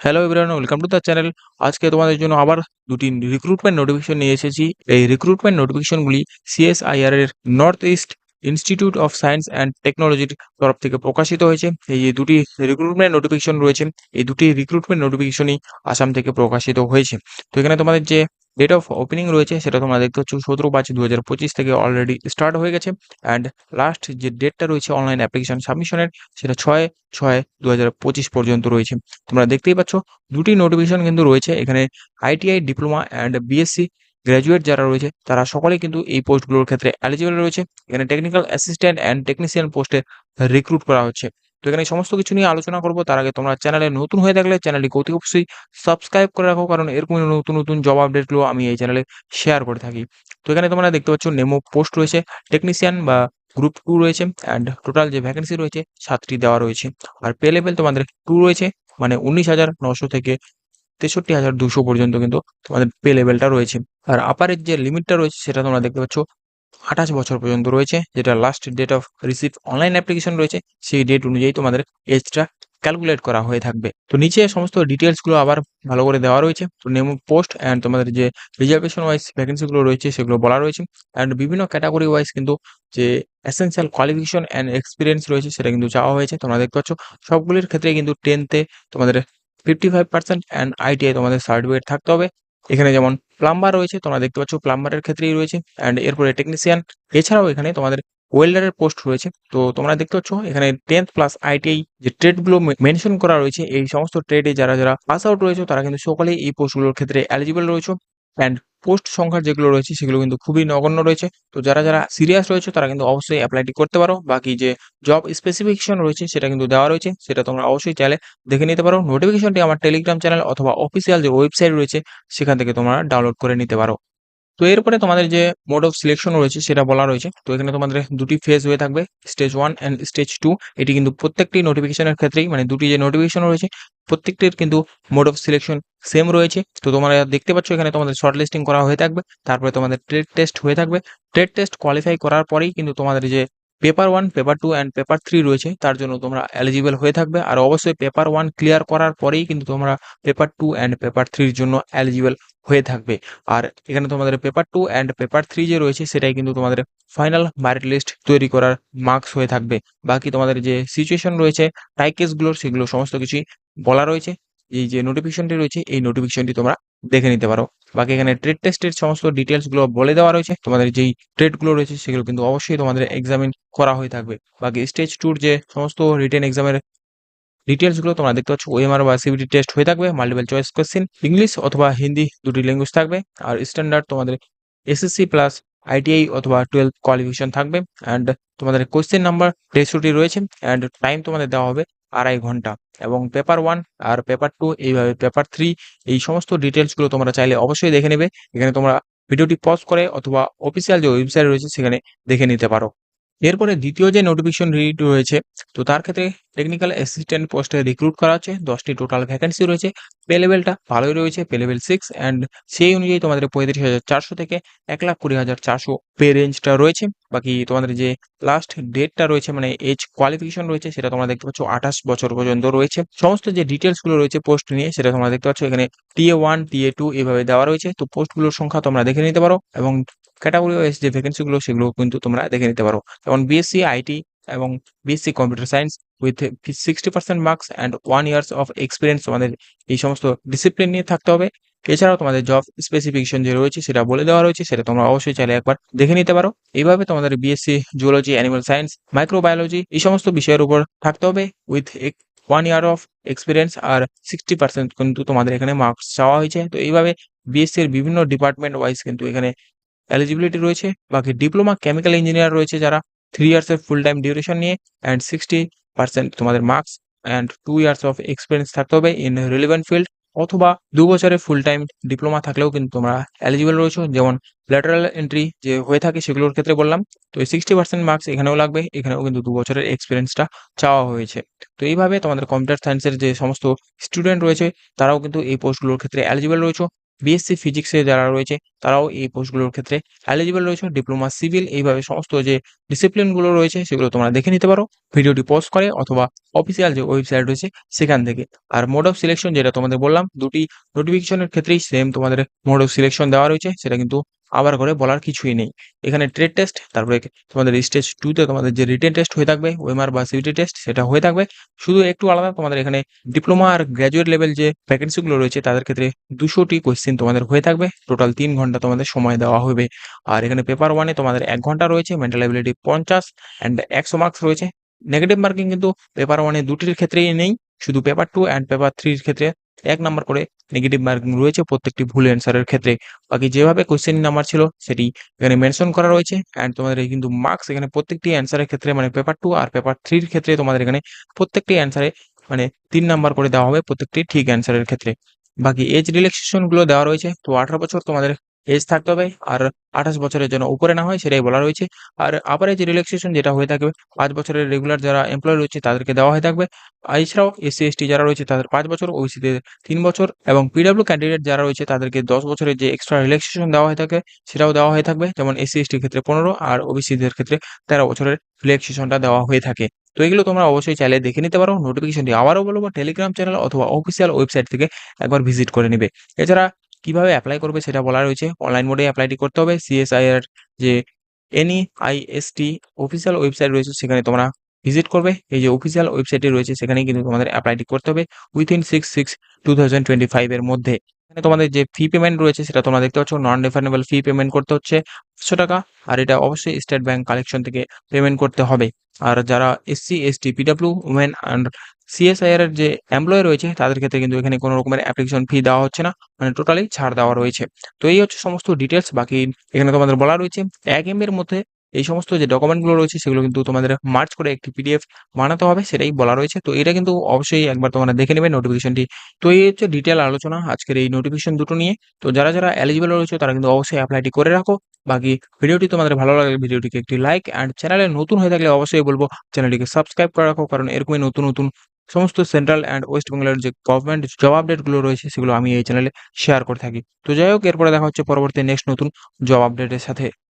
Hello everyone welcome to the channel আজকে তোমাদের জন্য আবার দুটি রিক্রুটমেন্ট নোটিফিকেশন নিয়ে এসেছি। এই রিক্রুটমেন্ট নোটিফিকেশনগুলি সিএসআইআর এর north east institute of science and টেকনোলজির তরফ থেকে প্রকাশিত হয়েছে। এই যে দুটি রিক্রুটমেন্ট নোটিফিকেশন রয়েছে, এই দুটি রিক্রুটমেন্ট নোটিফিকেশনই আসাম থেকে প্রকাশিত হয়েছে। তো এখানে তোমাদের যে ডেট অফ ওপেনিং রয়েছে, সেটা তোমরা দেখতে পাচ্ছ সতেরো পাঁচ দু হাজার পঁচিশ থেকে অলরেডি স্টার্ট হয়ে গেছে। অ্যান্ড লাস্ট যে ডেটটা রয়েছে অনলাইন অ্যাপ্লিকেশন সাবমিশনের সেটা ছয় ছয় দু পঁচিশ পর্যন্ত রয়েছে। তোমরা দেখতেই পাচ্ছ দুটি নোটিফিকেশন কিন্তু রয়েছে, এখানে ITI diploma and BSc graduate যারা রয়েছে, তারা সকলেই কিন্তু এই পোস্টগুলোর ক্ষেত্রে এলিজিবল রয়েছে। এখানে টেকনিক্যাল অ্যাসিস্ট্যান্ট অ্যান্ড টেকনিশিয়ান পোস্টে রিক্রুট করা হচ্ছে। তো এখানে সমস্ত কিছু নিয়ে আলোচনা করব। তার আগে তোমরা চ্যানেলে নতুন হয়ে থাকলে চ্যানেলটি অতি অবশ্যই সাবস্ক্রাইব করে রাখো, কারণ এরকম নতুন নতুন জব আপডেটগুলো আমি এই চ্যানেলে শেয়ার করে থাকি। তো এখানে তোমরা দেখতে পাচ্ছ নেমো পোস্ট রয়েছে টেকনিশিয়ান বা গ্রুপ টু রয়েছে অ্যান্ড টোটাল যে ভ্যাকেন্সি রয়েছে সাতটি দেওয়া রয়েছে। আর পে লেভেল তোমাদের টু রয়েছে মানে উনিশ হাজার নশো থেকে তেষট্টি হাজার দুশো পর্যন্ত কিন্তু তোমাদের পে লেভেলটা রয়েছে। আর আপারের যে লিমিটটা রয়েছে, সেটা তোমরা দেখতে পাচ্ছ আঠাশ বছর পর্যন্ত রয়েছে, যেটা last date of receive online application রয়েছে, সেই ডেট অনুযায়ী তোমাদের এজটা ক্যালকুলেট করা হয়ে থাকবে। তো নিচে সমস্ত ডিটেলসগুলো আবার ভালো করে দেওয়া রয়েছে। তো নেম পোস্ট অ্যান্ড তোমাদের যে রিজার্ভেশন ওয়াইজ ভ্যাকেন্সিগুলো রয়েছে, সেগুলো বলা রয়েছে। অ্যান্ড বিভিন্ন ক্যাটাগরি ওয়াইজ কিন্তু যে এসেন্সিয়াল কোয়ালিফিকেশন অ্যান্ড এক্সপিরিয়েন্স রয়েছে, সেটা কিন্তু চাওয়া হয়েছে। তোমরা দেখতে পাচ্ছ, সবগুলির ক্ষেত্রে কিন্তু টেনতে তোমাদের fifty five percent and ITI তোমাদের সার্টিফিকেট থাকতে হবে। এখানে যেমন প্লাম্বার রয়েছে, তোমরা দেখতে পাচ্ছ প্লাম্বারের ক্ষেত্রেই রয়েছে অ্যান্ড এরপরে টেকনিশিয়ান এছাড়াও এখানে তোমাদের ওয়েল্ডারের পোস্ট রয়েছে। তো তোমরা দেখতে পাচ্ছ, এখানে টেন্থ প্লাস আইটিআই যে ট্রেডগুলো মেনশন করা রয়েছে, এই সমস্ত ট্রেডে যারা যারা পাস আউট রয়েছে, তারা কিন্তু সকলেই এই পোস্টগুলোর ক্ষেত্রে এলিজিবল রয়েছে অ্যান্ড পোস্ট সংখ্যা যেগুলো রয়েছে সেগুলো কিন্তু খুবই নগণ্য রয়েছে। তো যারা যারা সিরিয়াস রয়েছে তারা কিন্তু অবশ্যই অ্যাপ্লাইটি করতে পারো। বাকি যে জব স্পেসিফিকেশন রয়েছে সেটা কিন্তু দেওয়া রয়েছে। সেটা তোমরা অবশ্যই চাইলে দেখে নিতে পারো। নোটিফিকেশনটি আমার টেলিগ্রাম চ্যানেল অথবা অফিসিয়াল যে ওয়েবসাইট রয়েছে সেখান থেকে তোমরা ডাউনলোড করে নিতে পারো। তো এরপরে তোমাদের যে মোড অফ সিলেকশন রয়েছে সেটা বলা রয়েছে। তো এখানে তোমাদের দুটি ফেজ হয়ে থাকবে। Stage one and stage two এটি কিন্তু প্রত্যেকটি নোটিফিকেশনের ক্ষেত্রেই মানে দুটি যে নোটিফিকেশন রয়েছে প্রত্যেকটির কিন্তু মোড অফ সিলেকশন সেম রয়েছে। তো তোমরা দেখতে পাচ্ছ এখানে তোমাদের শর্ট লিস্টিং করা হয়ে থাকবে। তারপরে তোমাদের ট্রেড টেস্ট হয়ে থাকবে। ট্রেড টেস্ট কোয়ালিফাই করার পরেই কিন্তু তোমাদের যে paper one paper two and paper three রয়েছে, তার জন্য তোমরা এলিজিবল হয়ে থাকবে। আর অবশ্যই পেপার ওয়ান ক্লিয়ার করার পরেই কিন্তু তোমরা পেপার টু অ্যান্ড পেপার থ্রির জন্য এলিজিবল হয়ে থাকবে। আর এখানে তোমাদের paper two and paper three যে রয়েছে, সেটাই কিন্তু তোমাদের ফাইনাল মেরিট লিস্ট তৈরি করার মার্কস হয়ে থাকবে। বাকি তোমাদের যে সিচুয়েশন রয়েছে টাইকেসগুলোর সেগুলো সমস্ত কিছুই বলা রয়েছে। এই যে নোটিফিকেশনটি রয়েছে, এই নোটিফিকেশনটি তোমরা দেখে নিতে পারো। বাকি এখানে ট্রেড টেস্টের সমস্ত ডিটেলসগুলো বলে দেওয়া রয়েছে। তোমাদের যেই ট্রেডগুলো রয়েছে সেগুলো কিন্তু অবশ্যই তোমাদের এক্সামিন করা হয়ে থাকবে। বাকি স্টেজ টুর যে সমস্ত রিটেন এক্সামের ডিটেলসগুলো তোমরা দেখতে পাচ্ছ ওএমআর বা সিবিটি টেস্ট হয়ে থাকবে মাল্টিপল চয়েস কোয়েশ্চেন ইংলিশ অথবা হিন্দি দুটি ল্যাঙ্গুয়েজ থাকবে, আর স্ট্যান্ডার্ড তোমাদের এসএসসি প্লাস আইটিআই অথবা টুয়েলভ কোয়ালিফিকেশন থাকবে। অ্যান্ড তোমাদের কোয়েশ্চেন নাম্বার তেষট্টি রয়েছে অ্যান্ড টাইম তোমাদের দেওয়া হবে আড়াই ঘণ্টা। এবং পেপার ওয়ান আর পেপার টু এইভাবে পেপার থ্রি এই সমস্ত ডিটেলসগুলো তোমরা চাইলে অবশ্যই দেখে নেবে। এখানে তোমরা ভিডিওটি পজ করে অথবা অফিসিয়াল যে ওয়েবসাইট রয়েছে সেখানে দেখে নিতে পারো। এরপরে দ্বিতীয় যে নোটিফিকেশন রিড রয়েছে, তো তার ক্ষেত্রে টেকনিক্যাল অ্যাসিস্ট্যান্ট পোস্টে রিক্রুট করা হচ্ছে। দশটি টোটাল ভ্যাকেন্সি রয়েছে। পে লেভেলটা ভালোই রয়েছে পে লেভেল সিক্স অ্যান্ড সেই অনুযায়ী তোমাদের পঁয়ত্রিশ হাজার চারশো থেকে এক লাখ কুড়ি হাজার চারশো পে রেঞ্জটা রয়েছে। বাকি তোমাদের যে লাস্ট ডেটটা রয়েছে মানে এজ কোয়ালিফিকেশন রয়েছে, সেটা তোমরা দেখতে পাচ্ছ আঠাশ বছর পর্যন্ত রয়েছে। সমস্ত যে ডিটেলসগুলো রয়েছে পোস্ট নিয়ে, সেটা তোমরা দেখতে পাচ্ছ এখানে টিএ ওয়ান টিএ টু এভাবে দেওয়া রয়েছে। তো পোস্টগুলোর সংখ্যা তোমরা দেখে নিতে পারো এবং ক্যাটাগরি ওয়াইজ যে ভ্যাকেন্সিগুলো সেগুলো কিন্তু তোমরা দেখে নিতে পারো। যেমন বিএসসি আইটি এবং BSc computer science with sixty percent marks and one years of experience তোমাদের এই সমস্ত ডিসিপ্লিন নিয়ে থাকতে হবে। এছাড়াও তোমাদের জব স্পেসিফিকেশন যে রয়েছে সেটা বলে দেওয়া রয়েছে, সেটা তোমরা অবশ্যই চাইলে একবার দেখে নিতে পারো। এইভাবে তোমাদের BSc zoology animal science microbiology এই সমস্ত বিষয়ের উপর থাকতে হবে। With one year of experience R sixty percent কিন্তু তোমাদের এখানে মার্কস চাওয়া হয়েছে। তো এইভাবে বিএসসির বিভিন্ন ডিপার্টমেন্ট ওয়াইজ কিন্তু এখানে এলিজিবিলিটি রয়েছে, বাকি ডিপ্লোমা কেমিক্যাল ইঞ্জিনিয়ার রয়েছে যারা থ্রি ইয়ার্সের ফুল টাইম ডিউরেশন নিয়ে অ্যান্ড সিক্সটি পার্সেন্ট তোমাদের marks and two years of experience থাকতে হবে ইন রিলেভেন্ট ফিল্ড অথবা দু বছরের ফুল টাইম ডিপ্লোমা থাকলেও কিন্তু তোমরা এলিজিবল রয়েছো, যেমন ল্যাটারাল এন্ট্রি যে হয়ে থাকে সেগুলোর ক্ষেত্রে বললাম। তো এই সিক্সটি পার্সেন্ট মার্কস এখানেও লাগবে, এখানেও কিন্তু দু বছরের এক্সপিরিয়েন্সটা চাওয়া হয়েছে। তো এইভাবে তোমাদের কম্পিউটার সায়েন্সের যে সমস্ত স্টুডেন্ট রয়েছে, তারাও কিন্তু এই পোস্টগুলোর ক্ষেত্রে এলিজিবল রয়েছে। বিএসসি ফিজিক্সে যারা রয়েছে, তারাও এই পোস্টগুলোর ক্ষেত্রে এলিজিবল রয়েছে। ডিপ্লোমা সিভিল এইভাবে সমস্ত যে ডিসিপ্লিনগুলো রয়েছে, সেগুলো তোমরা দেখে নিতে পারো। ভিডিওটি পোস্ট করে অথবা অফিসিয়াল যে ওয়েবসাইট রয়েছে, সেখান থেকে। আর মোড অফ সিলেকশন যেটা তোমাদের বললাম, দুটি নোটিফিকেশনের ক্ষেত্রেই সেম তোমাদের মোড অফ সিলেকশন দেওয়া রয়েছে, সেটা কিন্তু আবার করে বলার কিছুই নেই। এখানে ট্রেড টেস্ট তারপরে তোমাদের স্টেজ টুতে তোমাদের যে রিটেন টেস্ট হয়ে থাকবে ওয়েমার বা সিভিটি টেস্ট সেটা হয়ে থাকবে। শুধু একটু আলাদা তোমাদের এখানে ডিপ্লোমা আর গ্র্যাজুয়েট লেভেল যে ভ্যাকেন্সিগুলো রয়েছে, তাদের ক্ষেত্রে দুশোটি কোয়েশ্চেন তোমাদের হয়ে থাকবে। টোটাল তিন ঘণ্টা তোমাদের সময় দেওয়া হবে। আর এখানে পেপার ওয়ানে তোমাদের এক ঘণ্টা রয়েছে মেন্টাল অ্যাবিলিটি পঞ্চাশ অ্যান্ড একশো মার্কস রয়েছে। নেগেটিভ মার্কিং কিন্তু পেপার ওয়ানে দুটির ক্ষেত্রেই নেই, শুধু পেপার টু অ্যান্ড পেপার থ্রির ক্ষেত্রে এক নাম্বার করে নেগেটিভ মার্কিং রয়েছে প্রত্যেকটি ভুল অ্যান্সারের ক্ষেত্রে। বাকি যেভাবে কোশ্চেন নাম্বার ছিল, সেটি এখানে মেনশন করা রয়েছে। অ্যান্ড তোমাদের কিন্তু মার্কস এখানে প্রত্যেকটি অ্যান্সারের ক্ষেত্রে মানে পেপার টু আর পেপার থ্রির ক্ষেত্রে তোমাদের এখানে প্রত্যেকটি অ্যান্সারে মানে তিন নাম্বার করে দেওয়া হবে প্রত্যেকটি ঠিক অ্যান্সারের ক্ষেত্রে। বাকি এজ রিল্যাক্সেশনগুলো দেওয়া রয়েছে। তো আঠারো বছর তোমাদের এজ থাকতে হবে, আর আঠাশ বছরের জন্য উপরে না হয় সেটাই বলা রয়েছে। আর আবার এজ রিল্যাক্সেশন যেটা হয়ে থাকবে, পাঁচ বছরের রেগুলার যারা এমপ্লয় রয়েছে তাদেরকে দেওয়া হয়ে থাকবে। এছাড়াও এসসি এসটি যারা রয়েছে তাদের পাঁচ বছর ওবিসিদের তিন বছর এবং পিডব্লিউ ক্যান্ডিডেট যারা রয়েছে তাদেরকে দশ বছরের যে এক্সট্রা রিল্যাক্সেশন দেওয়া হয়ে থাকে সেটাও দেওয়া হয়ে থাকবে। যেমন এসসি এসটির ক্ষেত্রে পনেরো আর ওবিসিদের ক্ষেত্রে তেরো বছরের রিল্যাক্সেশনটা দেওয়া হয়ে থাকে। তো এগুলো তোমরা অবশ্যই চাইলে দেখে নিতে পারো। নোটিফিকেশনটি আবারও বলব টেলিগ্রাম চ্যানেল অথবা অফিসিয়াল ওয়েবসাইট থেকে একবার ভিজিট করে নিবে। এছাড়া কীভাবে অ্যাপ্লাই করবে সেটা বলা রয়েছে। অনলাইন মোডে অ্যাপ্লাইটি করতে হবে। সিএসআইআর যে এনইআইএসটি অফিসিয়াল ওয়েবসাইট রয়েছে, সেখানে তোমরা ভিজিট করবে। এই যে অফিসিয়াল ওয়েবসাইটে রয়েছে, সেখানেই কিন্তু তোমাদের অ্যাপ্লাইটি করতে হবে within six six two thousand twenty ফাইভের মধ্যে। এখানে তোমাদের যে ফি পেমেন্ট রয়েছে, সেটা তোমরা দেখতে পাচ্ছ নন রিফান্ডেবল ফি পেমেন্ট করতে হচ্ছে পাঁচশো টাকা। আর এটা অবশ্যই স্টেট ব্যাংক কালেকশন থেকে পেমেন্ট করতে হবে। আর যারা SC ST PW women and CSIR এর যে এমপ্লয় রয়েছে, তাদের ক্ষেত্রে কিন্তু এখানে কোনো রকমের অ্যাপ্লিকেশন ফি দেওয়া হচ্ছে না মানে টোটালি ছাড় দেওয়া রয়েছে। তো এই হচ্ছে সমস্ত ডিটেলস বাকি এখানে তোমাদের বলা রয়েছে। এক এম এর মধ্যে এই সমস্ত যে ডকুমেন্টগুলো রয়েছে, সেগুলো কিন্তু তোমাদের মার্চ করে একটি পিডিএফ বানাতে হবে, সেটাই বলা রয়েছে। তো এটা কিন্তু অবশ্যই একবার তোমরা দেখে নেবে নোটিফিকেশনটি তো এই হচ্ছে ডিটেল আলোচনা, আজকের এই নোটিফিকেশন দুটো নিয়ে। তো যারা যারা এলিজিবল রয়েছে, তারা কিন্তু অবশ্যই অ্যাপ্লাইটি করে রাখো। বাকি ভিডিওটি তোমাদের ভালো লাগলে ভিডিওটিকে একটি লাইক অ্যান্ড চ্যানেলে নতুন হয়ে থাকলে অবশ্যই বলব চ্যানেলটিকে সাবস্ক্রাইব করে রাখো, কারণ এরকমই নতুন নতুন সমস্ত সেন্ট্রাল অ্যান্ড ওয়েস্ট বেঙ্গলের যে গভর্নমেন্ট জব আপডেটগুলো রয়েছে, সেগুলো আমি এই চ্যানেলে শেয়ার করে থাকি। তো যাই হোক, এরপরে দেখা হচ্ছে পরবর্তী নেক্সট নতুন জব আপডেটের সাথে।